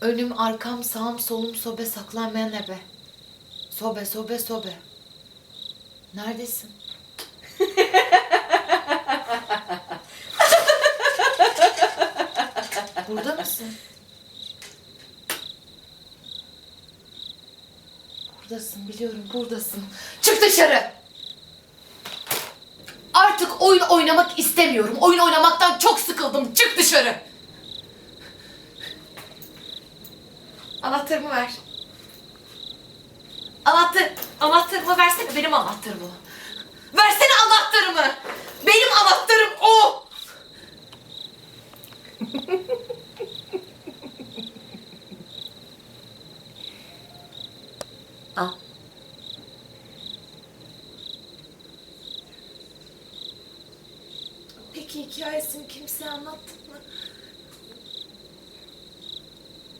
Önüm, arkam, sağım, solum, sobe, saklanmayan ebe. Sobe, sobe, sobe. Neredesin? Burada mısın? Buradasın biliyorum buradasın. Çık dışarı! Artık oyun oynamak istemiyorum. Oyun oynamaktan çok sıkıldım. Çık dışarı! Anahtarımı ver. Anahtar, anahtarımı versene benim anahtarımı. Versene anahtarımı. Benim anahtarım o. Al. Peki hikayesini kimseye anlattın mı?